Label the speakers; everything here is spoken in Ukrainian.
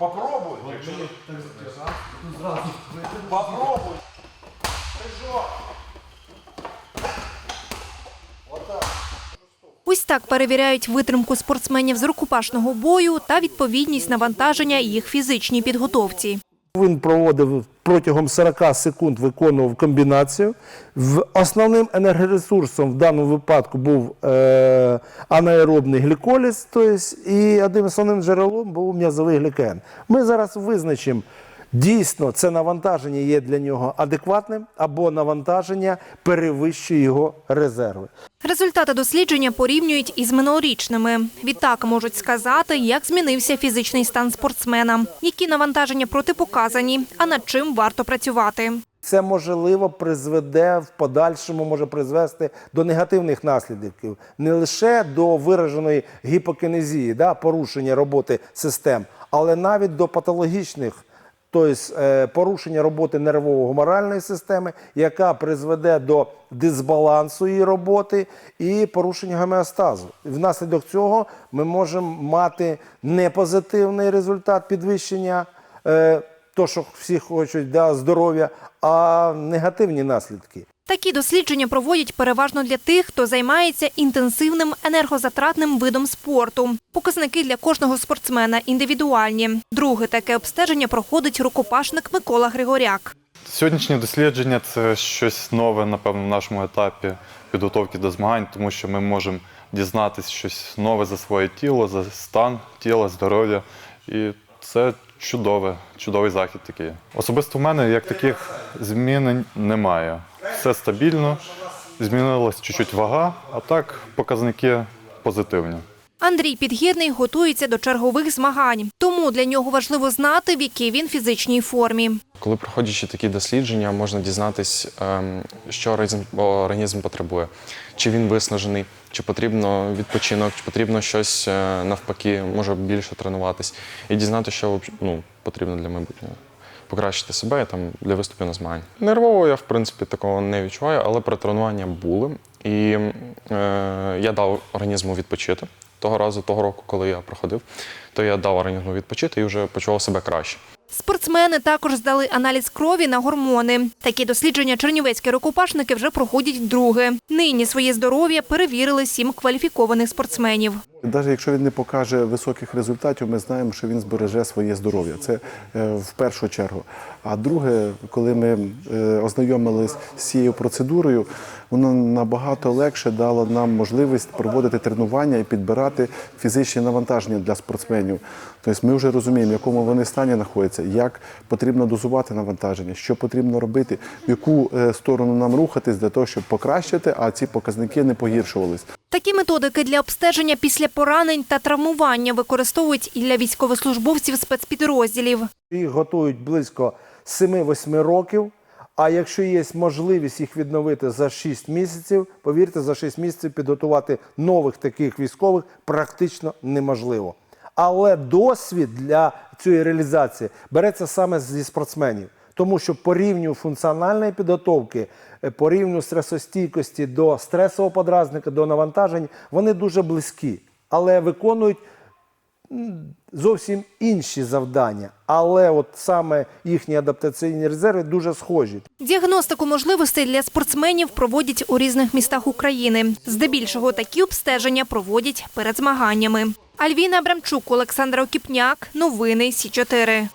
Speaker 1: Попробуй. Якщо... Попробуй. Отак.
Speaker 2: Ось так перевіряють витримку спортсменів з рукопашного бою та відповідність навантаження їх фізичній підготовці.
Speaker 3: Він проводив протягом 40 секунд, виконував комбінацію. Основним енергоресурсом в даному випадку був е, анаеробний гліколіз, тобто, і одним основним джерелом був м'язовий глікен. Ми зараз визначимо, дійсно це навантаження є для нього адекватним або навантаження перевищує його резерви.
Speaker 2: Результати дослідження порівнюють із минулорічними. Відтак можуть сказати, як змінився фізичний стан спортсмена, які навантаження протипоказані, а над чим варто працювати.
Speaker 3: Це можливо призведе в подальшому, може призвести до негативних наслідків, не лише до вираженої гіпокінезії, да, порушення роботи систем, але навіть до патологічних, тобто е, порушення роботи нервово-гуморальної системи, яка призведе до дисбалансу її роботи і порушення гомеостазу. Внаслідок цього ми можемо мати не позитивний результат підвищення. Е, то, що всі хочуть да, здоров'я, а негативні наслідки.
Speaker 2: Такі дослідження проводять переважно для тих, хто займається інтенсивним енергозатратним видом спорту. Показники для кожного спортсмена індивідуальні. Друге таке обстеження проходить рукопашник Микола Григоряк.
Speaker 4: Сьогоднішнє дослідження це щось нове, напевно, в нашому етапі підготовки до змагань, тому що ми можемо дізнатися щось нове за своє тіло, за стан тіла, здоров'я. І це чудове, чудовий захід такий. Особисто в мене як таких змін немає. Все стабільно, змінилась чуть-чуть вага, а так показники позитивні.
Speaker 2: Андрій Підгірний готується до чергових змагань, тому для нього важливо знати, в якій він фізичній формі.
Speaker 5: Коли проходячи такі дослідження, можна дізнатись, ем, що організм, потребує, чи він виснажений, чи потрібно відпочинок, чи потрібно щось е, навпаки, може більше тренуватись, і дізнати, що ну, потрібно для майбутнього. Покращити себе там для виступів на змагань. Нервово я в принципі такого не відчуваю, але при тренуванні були. І е, я дав організму відпочити того разу, того року, коли я проходив, то я дав організму відпочити і вже почував себе краще.
Speaker 2: Спортсмени також здали аналіз крові на гормони. Такі дослідження чернівецькі рукопашники вже проходять вдруге. Нині своє здоров'я перевірили сім кваліфікованих спортсменів.
Speaker 6: Навіть якщо він не покаже високих результатів, ми знаємо, що він збереже своє здоров'я. Це е, в першу чергу. А друге, коли ми е, ознайомились з цією процедурою, воно набагато легше дало нам можливість проводити тренування і підбирати фізичні навантаження для спортсменів. Тобто ми вже розуміємо, в якому вони стані знаходяться, як потрібно дозувати навантаження, що потрібно робити, в яку е, сторону нам рухатись для того, щоб покращити, а ці показники не погіршувались.
Speaker 2: Такі методики для обстеження після поранень та травмування використовують і для військовослужбовців спецпідрозділів.
Speaker 3: Їх готують близько 7-8 років. А якщо є можливість їх відновити за 6 місяців, повірте, за 6 місяців підготувати нових таких військових практично неможливо. Але досвід для цієї реалізації береться саме зі спортсменів. Тому що по рівню функціональної підготовки, е, по рівню стресостійкості до стресового подразника, до навантажень, вони дуже близькі, але виконують зовсім інші завдання. Але от саме їхні адаптаційні резерви дуже схожі.
Speaker 2: Діагностику можливостей для спортсменів проводять у різних містах України. Здебільшого такі обстеження проводять перед змаганнями. Альвіна Абрамчук, Олександр Окіпняк. Новини Сі 4